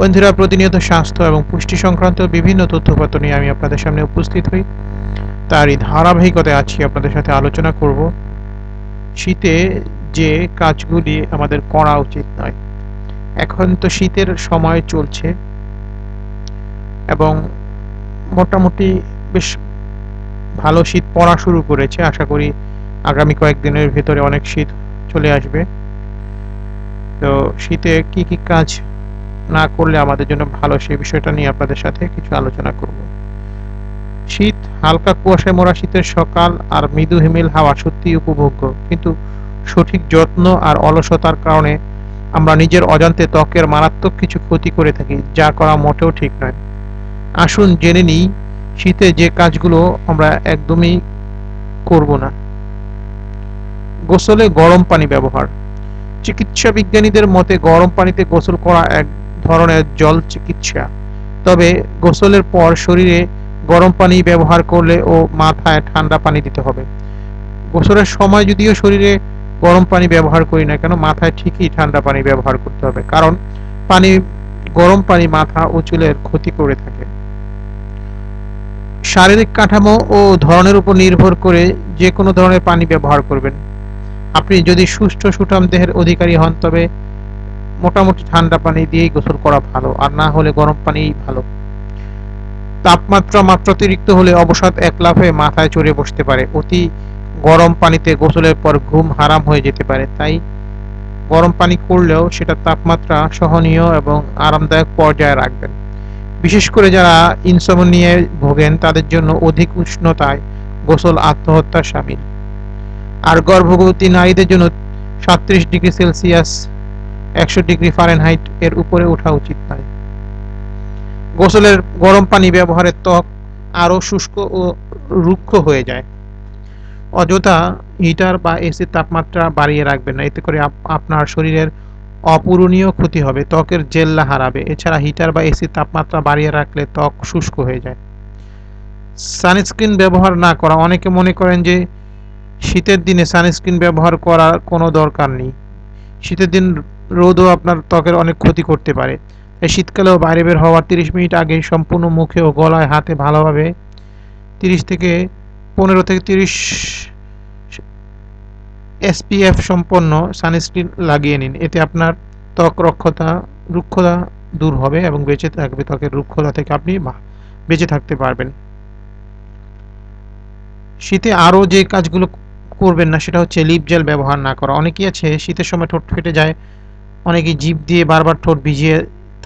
বন্ধুরা, প্রতিনিয়ত স্বাস্থ্য এবং পুষ্টি সংক্রান্ত বিভিন্ন তথ্যপত্র নিয়ে আমি আপনাদের সামনে উপস্থিত হই। তারই ধারাবাহিকতায় আছি, আপনাদের সাথে আলোচনা করব। শীতে যে কাজগুলি আমাদের করা উচিত নয়, এখন তো শীতের সময় চলছে এবং মোটামুটি বেশ ভালো শীত পড়া শুরু করেছে। আশা করি আগামী কয়েকদিনের ভেতরে অনেক শীত চলে আসবে। তো শীতে কি কি কাজ না করলে আমাদের জন্য ভালো, সেই বিষয়টা নিয়ে আপনাদের সাথে কিছু আলোচনা করব। শীত, হালকা কুয়াশায় মোড়া শীতের সকাল আর মৃদু হিমেল হাওয়া সত্যি উপভোগ্য। কিন্তু সঠিক যত্ন আর অলসতার কারণে আমরা নিজের অজান্তে ত্বকের মারাত্মক কিছু ক্ষতি করে থাকি, যা করা মোটেও ঠিক নয়। আসুন জেনে নিই, শীতে যে কাজগুলো আমরা একদমই করব না। গোসলে গরম পানি ব্যবহার। চিকিৎসা বিজ্ঞানীদের মতে গরম পানিতে গোসল করা এক ধরনের জল চিকিৎসা। তবে গোসলের পর শরীরে গরম পানি ব্যবহার করলে ও মাথায় ঠান্ডা পানি দিতে হবে। গোসলের সময় যদিও শরীরে গরম পানি ব্যবহার করি না কেন, মাথায় ঠিকই ঠান্ডা পানি ব্যবহার করতে হবে। কারণ পানি, গরম পানি মাথা ও চুলের ক্ষতি করে থাকে। শারীরিক কাঠামো ও ধরনের উপর নির্ভর করে যে কোনো ধরনের পানি ব্যবহার করবেন। আপনি যদি সুষ্ঠু সুঠাম দেহের অধিকারী হন, তবে মোটামুটি ঠান্ডা পানি দিয়েই গোসল করা ভালো, আর না হলে গরম পানিই ভালো। তাপমাত্রা মাত্রাতিরিক্ত হলে অবসাদ এক লাফে মাথায় চড়ে বসতে পারে। অতি গরম পানিতে গোসলের পর ঘুম হারাম হয়ে যেতে পারে। তাই গরম পানি করলেও সেটা তাপমাত্রা সহনীয় এবং আরামদায়ক পর্যায়ে রাখবেন। বিশেষ করে যারা ইনসমনিয়ায় ভোগেন, তাদের জন্য অধিক উষ্ণতায় গোসল আত্মহত্যার সামিল। আর গর্ভবতী নারীদের জন্য সাত্রিশ ডিগ্রি সেলসিয়াস একশো ডিগ্রি ফারেনহাইট এর উপরে ওঠা উচিত নয়। গোসলের গরম পানি ব্যবহারের ত্বক আরও শুষ্ক ও রুক্ষ হয়ে যায়। অযথা হিটার বা এসির তাপমাত্রা বাড়িয়ে রাখবেন না, এতে করে আপনার শরীরের অপূরণীয় ক্ষতি হবে, ত্বকের জেল্লা হারাবে। এছাড়া হিটার বা এসির তাপমাত্রা বাড়িয়ে রাখলে ত্বক শুষ্ক হয়ে যায়। সানস্ক্রিন ব্যবহার না করা, অনেকে মনে করেন যে শীতের দিনে সানস্ক্রিন ব্যবহার করার কোনো দরকার নেই। শীতের দিন রোদও আপনার ত্বকের অনেক ক্ষতি করতে পারে। তাই শীতকালেও বাইরে বের হওয়ার তিরিশ মিনিট আগে সম্পূর্ণ মুখে ও গলায় হাতে ভালোভাবে তিরিশ থেকে পনেরো থেকে তিরিশ এসপিএফ সম্পন্ন সানস্ক্রিন লাগিয়ে নিন। এতে আপনার ত্বক রক্ষতা, রুক্ষতা দূর হবে এবং বেঁচে থাকবে। ত্বকের রুক্ষতা থেকে আপনি বেঁচে থাকতে পারবেন। শীতে আরও যে কাজগুলো করবেন না, সেটা হচ্ছে লিপ জেল ব্যবহার না করা। অনেকেই আছে, শীতের সময় ঠোঁট ফেটে যায় অনেকেই জিভ দিয়ে বারবার ঠোঁট ভিজিয়ে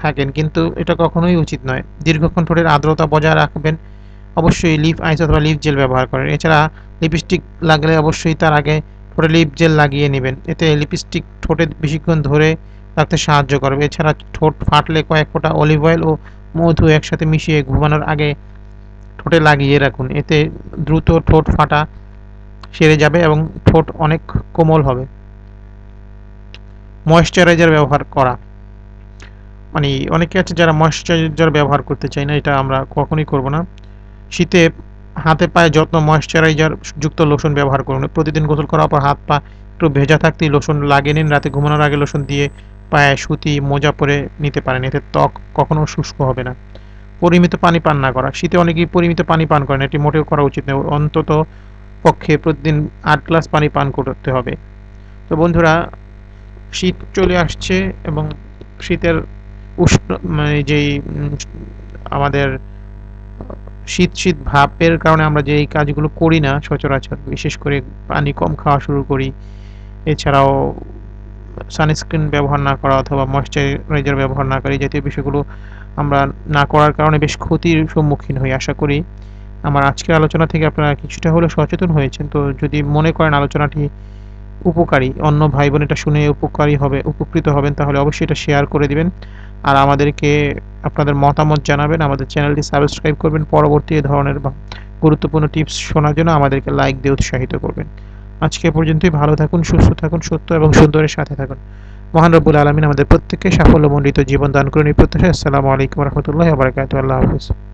থাকেন, কিন্তু এটা কখনোই উচিত নয়। দীর্ঘক্ষণ ঠোঁটের আর্দ্রতা বজায় রাখবেন, অবশ্যই লিপ আইস অথবা লিপ জেল ব্যবহার করেন। এছাড়া লিপস্টিক লাগলে অবশ্যই তার আগে ঠোঁটে লিপ জেল লাগিয়ে নেবেন। এতে লিপস্টিক ঠোঁটে বেশিক্ষণ ধরে রাখতে সাহায্য করবে। এছাড়া ঠোঁট ফাটলে কয়েক ফোঁটা অলিভ অয়েল ও মধু একসাথে মিশিয়ে ঘুমানোর আগে ঠোঁটে লাগিয়ে রাখুন। এতে দ্রুত ঠোঁট ফাটা সেরে যাবে এবং ঠোঁট অনেক কোমল হবে। ময়েশ্চারাইজার ব্যবহার করা। মানে অনেকে আছে যারা ময়েশ্চারাইজার ব্যবহার করতে চায় না, এটা আমরা কখনোই করব না। শীতে হাতে পায়ে যত্ন ময়েশ্চারাইজার যুক্ত লোশন ব্যবহার করুন। প্রতিদিন গোসল করার পর হাত পা একটু ভেজা থাকতেই লোশন লাগিয়ে নিন। রাতে ঘুমানোর আগে লোশন দিয়ে পায়ে সুতি, মোজা পরে নিতে পারেন। এতে ত্বক কখনো শুষ্ক হবে না। পরিমিত পানি পান না করা। শীতে অনেকেই পরিমিত পানি পান করেন, এটি মোটেও করা উচিত নয়। অন্তত পক্ষে প্রতিদিন আট গ্লাস পানি পান করতে হবে। তো বন্ধুরা শীত চলে আসছে এবং শীতের উষ্ণ মানে যেই আমাদের শীত শীত ভাবের কারণে আমরা যে এই কাজগুলো করি না সচরাচর, বিশেষ করে পানি কম খাওয়া শুরু করি। এছাড়াও সানস্ক্রিন ব্যবহার না করা অথবা ময়শ্চারাইজার ব্যবহার না করা এই জাতীয় বিষয়গুলো আমরা না করার কারণে বেশ ক্ষতির সম্মুখীন হই, আশা করি। আমার আজকের আলোচনা থেকে আপনারা কিছুটা হলেও সচেতন হয়েছেন, তো যদি মনে করেন আলোচনাটি উপকারী, অন্য ভাই বোন এটা শুনে উপকারী হবে, উপকৃত হবেন, তাহলে অবশ্যই এটা শেয়ার করে দিবেন। আর আমাদেরকে আপনাদের মতামত জানাবেন, আমাদের চ্যানেলটি সাবস্ক্রাইব করবেন, পরবর্তী ধরনের গুরুত্বপূর্ণ টিপস শোনার জন্য আমাদেরকে লাইক দিয়ে উৎসাহিত করবেন। আজকে পর্যন্তই, ভালো থাকুন, সুস্থ থাকুন, সত্য এবং সুন্দরের সাথে থাকুন। মহান রব্বুল আলমিন আমাদের প্রত্যেককে সাফল্যমণ্ডিত জীবন দান করুন। এই প্রত্যাশা আসসালামু আলাইকুম রহমতুল্লাহ বারকাত আল্লাহ হাফিজ।